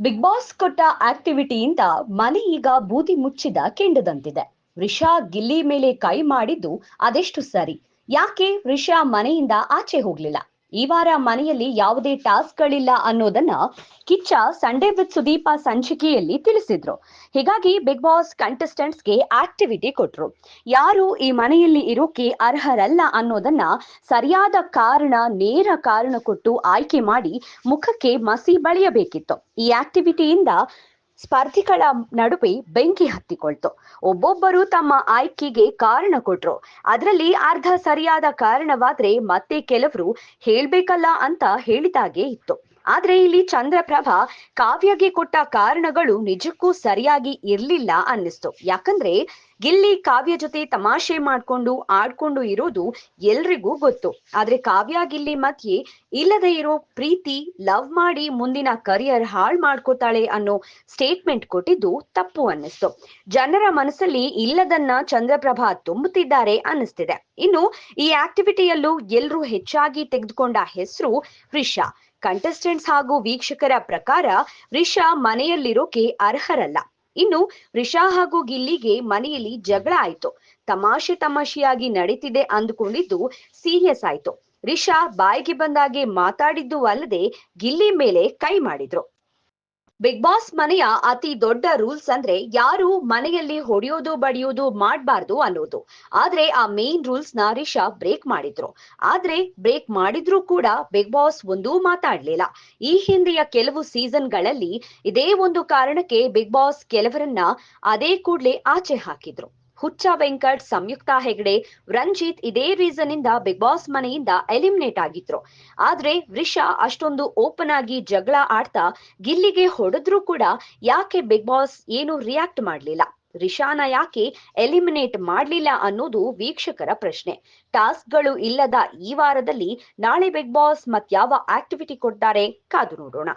Big boss ಕೊಟ್ಟ ಆಕ್ಟಿವಿಟಿಯಿಂದ ಮನೆ ಈಗ ಬೂದಿ ಮುಚ್ಚಿದ ಕೆಂಡದಂತಿದೆ. ರಿಷಾ ಗಿಲ್ಲಿ ಮೇಲೆ ಕೈ ಮಾಡಿದ್ದು ಅದೆಷ್ಟು ಸರಿ? ಯಾಕೆ ರಿಷಾ ಮನೆಯಿಂದ ಆಚೆ ಹೋಗ್ಲಿಲ್ಲ? ಈ ವಾರ ಮನೆಯಲ್ಲಿ ಯಾವುದೇ ಟಾಸ್ಕ್ ಗಳಿಲ್ಲ ಅನ್ನೋದನ್ನ ಕಿಚ್ಚ ಸಂಡೇ ವಿತ್ ಸುದೀಪ ಸಂಚಿಕೆಯಲ್ಲಿ ತಿಳಿಸಿದ್ರು. ಹೀಗಾಗಿ ಬಿಗ್ ಬಾಸ್ ಕಂಟೆಸ್ಟೆಂಟ್ಸ್ಗೆ ಆಕ್ಟಿವಿಟಿ ಕೊಟ್ರು. ಯಾರು ಈ ಮನೆಯಲ್ಲಿ ಇರೋಕೆ ಅರ್ಹರಲ್ಲ ಅನ್ನೋದನ್ನ ಸರಿಯಾದ ಕಾರಣ, ನೇರ ಕಾರಣ ಕೊಟ್ಟು ಆಯ್ಕೆ ಮಾಡಿ ಮುಖಕ್ಕೆ ಮಸಿ ಬಳಿಯಬೇಕಿತ್ತು. ಈ ಆಕ್ಟಿವಿಟಿಯಿಂದ ಸ್ಪರ್ಧಿಗಳ ನಡುವೆ ಬೆಂಕಿ ಹತ್ತಿಕೊಳ್ತು. ಒಬ್ಬೊಬ್ಬರು ತಮ್ಮ ಆಯ್ಕೆಗೆ ಕಾರಣ ಕೊಟ್ರು. ಅದರಲ್ಲಿ ಅರ್ಧ ಸರಿಯಾದ ಕಾರಣವಾದ್ರೆ ಮತ್ತೆ ಕೆಲವರು ಹೇಳ್ಬೇಕಲ್ಲ ಅಂತ ಹೇಳಿದಾಗೆ ಇತ್ತು. ಆದ್ರೆ ಇಲ್ಲಿ ಚಂದ್ರಪ್ರಭಾ ಕಾವ್ಯಗೆ ಕೊಟ್ಟ ಕಾರಣಗಳು ನಿಜಕ್ಕೂ ಸರಿಯಾಗಿ ಇರ್ಲಿಲ್ಲ ಅನ್ನಿಸ್ತು. ಯಾಕಂದ್ರೆ ಗಿಲ್ಲಿ ಕಾವ್ಯ ಜೊತೆ ತಮಾಷೆ ಮಾಡ್ಕೊಂಡು ಆಡ್ಕೊಂಡು ಇರೋದು ಎಲ್ರಿಗೂ ಗೊತ್ತು. ಆದ್ರೆ ಕಾವ್ಯ ಗಿಲ್ಲಿ ಮಧ್ಯೆ ಇಲ್ಲದೆ ಇರೋ ಪ್ರೀತಿ, ಲವ್ ಮಾಡಿ ಮುಂದಿನ ಕರಿಯರ್ ಹಾಳ್ ಮಾಡ್ಕೋತಾಳೆ ಅನ್ನೋ ಸ್ಟೇಟ್ಮೆಂಟ್ ಕೊಟ್ಟಿದ್ದು ತಪ್ಪು ಅನ್ನಿಸ್ತು. ಜನರ ಮನಸ್ಸಲ್ಲಿ ಇಲ್ಲದನ್ನ ಚಂದ್ರಪ್ರಭಾ ತುಂಬುತ್ತಿದ್ದಾರೆ ಅನ್ನಿಸ್ತಿದೆ. ಇನ್ನು ಈ ಆಕ್ಟಿವಿಟಿಯಲ್ಲೂ ಎಲ್ರೂ ಹೆಚ್ಚಾಗಿ ತೆಗೆದುಕೊಂಡ ಹೆಸರು ರಿಷಾ. ಕಂಟೆಸ್ಟೆಂಟ್ಸ್ ಹಾಗೂ ವೀಕ್ಷಕರ ಪ್ರಕಾರ ರಿಷಾ ಮನೆಯಲ್ಲಿರೋಕೆ ಅರ್ಹರಲ್ಲ. ಇನ್ನು ರಿಷಾ ಹಾಗೂ ಗಿಲ್ಲಿಗೆ ಮನೆಯಲ್ಲಿ ಜಗಳ ಆಯ್ತು. ತಮಾಷೆ ತಮಾಷೆಯಾಗಿ ನಡೀತಿದೆ ಅಂದುಕೊಂಡಿದ್ದು ಸೀರಿಯಸ್ ಆಯ್ತು. ರಿಷಾ ಬಾಯಿಗೆ ಬಂದಾಗೆ ಮಾತಾಡಿದ್ದು ಅಲ್ಲದೆ ಗಿಲ್ಲಿ ಮೇಲೆ ಕೈ ಮಾಡಿದ್ರು. ಬಿಗ್ ಬಾಸ್ ಮನೆಯ ಅತಿ ದೊಡ್ಡ ರೂಲ್ಸ್ ಅಂದ್ರೆ ಯಾರು ಮನೆಯಲ್ಲಿ ಹೊಡೆಯೋದು, ಬಡಿಯೋದು, ಮಾಡಬಾರ್ದು ಅನ್ನೋದು. ಆದ್ರೆ ಆ ಮೇನ್ ರೂಲ್ಸ್ನ ರಿಷಾ ಬ್ರೇಕ್ ಮಾಡಿದ್ರು. ಆದ್ರೆ ಬ್ರೇಕ್ ಮಾಡಿದ್ರು ಕೂಡ ಬಿಗ್ ಬಾಸ್ ಒಂದೂ ಮಾತಾಡ್ಲಿಲ್ಲ. ಈ ಹಿಂದೆಯ ಕೆಲವು ಸೀಸನ್ಗಳಲ್ಲಿ ಇದೇ ಒಂದು ಕಾರಣಕ್ಕೆ ಬಿಗ್ ಬಾಸ್ ಕೆಲವರನ್ನ ಅದೇ ಕೂಡ್ಲೆ ಆಚೆ ಹಾಕಿದ್ರು. ಹುಚ್ಚ ವೆಂಕಟ್, ಸಂಯುಕ್ತ ಹೆಗ್ಡೆ, ರಂಜಿತ್ ಇದೇ ರೀಸನ್ ಇಂದ ಬಿಗ್ ಬಾಸ್ ಮನೆಯಿಂದ ಎಲಿಮಿನೇಟ್ ಆಗಿದ್ರು. ಆದ್ರೆ ರಿಷಾ ಅಷ್ಟೊಂದು ಓಪನ್ ಆಗಿ ಜಗಳ ಆಡ್ತಾ ಗಿಲ್ಲಿಗೆ ಹೊಡೆದ್ರು ಕೂಡ ಯಾಕೆ ಬಿಗ್ ಬಾಸ್ ಏನು ರಿಯಾಕ್ಟ್ ಮಾಡ್ಲಿಲ್ಲ? ರಿಷಾನ ಯಾಕೆ ಎಲಿಮಿನೇಟ್ ಮಾಡ್ಲಿಲ್ಲ ಅನ್ನೋದು ವೀಕ್ಷಕರ ಪ್ರಶ್ನೆ. ಟಾಸ್ಕ್ಗಳು ಇಲ್ಲದ ಈ ವಾರದಲ್ಲಿ ನಾಳೆ ಬಿಗ್ ಬಾಸ್ ಮತ್ಯಾವ ಆಕ್ಟಿವಿಟಿ ಕೊಡ್ತಾರೆ ಕಾದು ನೋಡೋಣ.